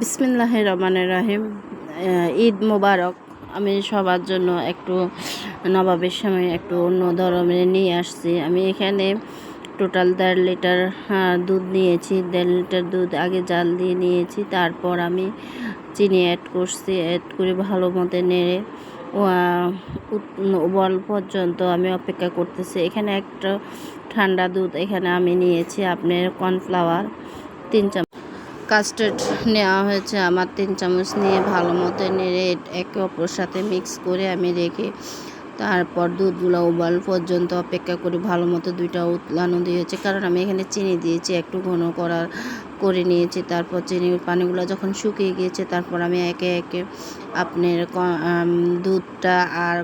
বিসমিল্লাহ রহমানের রাহিম। ঈদ মোবারক। আমি সবার জন্য একটু নবাবের সময় একটু অন্য ধরনের নিয়ে আসছি। আমি এখানে টোটাল দেড় লিটার দুধ নিয়েছি। দেড় লিটার দুধ আগে জাল দিয়ে নিয়েছি। তারপর আমি চিনি অ্যাড করছি অ্যাড করে ভালো মতো নেড়ে বল পর্যন্ত আমি অপেক্ষা করতেছি। এখানে একটা ঠান্ডা দুধ এখানে আমি নিয়েছি। আপনার কর্নফ্লাওয়ার তিন চামচ কাস্টার্ড নেওয়া হয়েছে। আমার তিন চামচ নিয়ে ভালো মতো নেড়ে একে অপর সাথে মিক্স করে আমি রেখে তারপর দুধগুলো উবাল পর্যন্ত অপেক্ষা করে ভালো মতো দুইটা উতলানো দিয়েছে। কারণ আমি এখানে চিনি দিয়েছি, একটু ঘন করার করে নিয়েছি। তারপর চিনির পানিগুলো যখন শুকিয়ে গিয়েছে, তারপর আমি একে একে আপনার দুধটা আর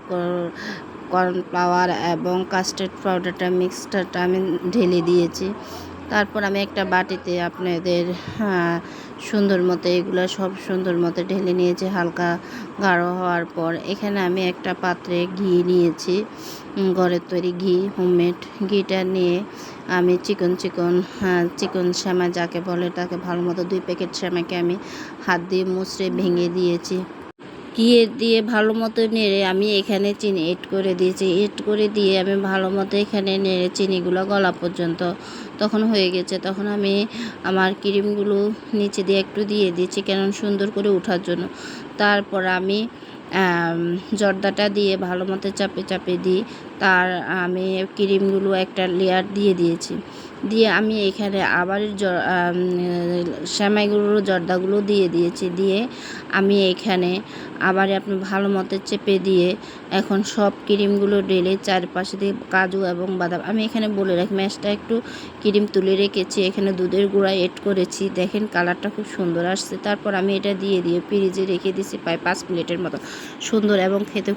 কর্নফ্লাওয়ার এবং কাস্টার্ড পাউডারটা মিক্সটারটা আমি ঢেলে দিয়েছি। তারপর আমি একটা বাটিতে আপনাদের হ্যাঁ, সুন্দর মতো এগুলো সব সুন্দর মতো ঢেলে নিয়েছি হালকা গাঢ় হওয়ার পর। এখানে আমি একটা পাত্রে ঘি নিয়েছি ঘরের তৈরি ঘি হোমমেড ঘিটা নিয়ে আমি চিকন চিকন হ্যাঁ চিকন শ্যামা যাকে বলে তাকে ভালো মতো দুই প্যাকেট শ্যামাকে আমি হাত দিয়ে মুচড়ে ভেঙে দিয়েছি। ঘিয়ে দিয়ে ভালো মতো নেড়ে আমি এখানে চিনি এড করে দিয়েছি। এড করে দিয়ে আমি ভালো মতো এখানে নেড়ে চিনিগুলো গলা পর্যন্ত তখন হয়ে গেছে। তখন আমি আমার ক্রিমগুলো নিচে দিয়ে একটু দিয়ে দিয়েছি কেন সুন্দর করে ওঠার জন্য। তারপর আমি জর্দাটা দিয়ে ভালো মতো চাপে চাপে দিই। তার আমি ক্রিমগুলো একটা লেয়ার দিয়ে দিয়েছি। দিয়ে আমি এখানে আবার সেমাইগুলো জর্দাগুলো দিয়ে দিয়েছি। দিয়ে আমি এখানে আবার আপনি ভালো মতো চেপে দিয়ে এখন সব ক্রিমগুলো ঢেলে চারপাশে দিয়ে কাজু এবং বাদাম, আমি এখানে বলে রাখি, ম্যাশটা একটু ক্রিম তুলে রেখেছি। এখানে দুধের গুঁড়া এড করেছি। দেখেন কালারটা খুব সুন্দর আসছে। তারপর আমি এটা দিয়ে দিয়ে ফ্রিজে রেখে দিয়েছি প্রায় পাঁচ মিনিটের মতো। সুন্দর এবং খেতে